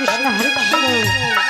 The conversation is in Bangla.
কৃষ্ণ হরে কৃষ্ণ।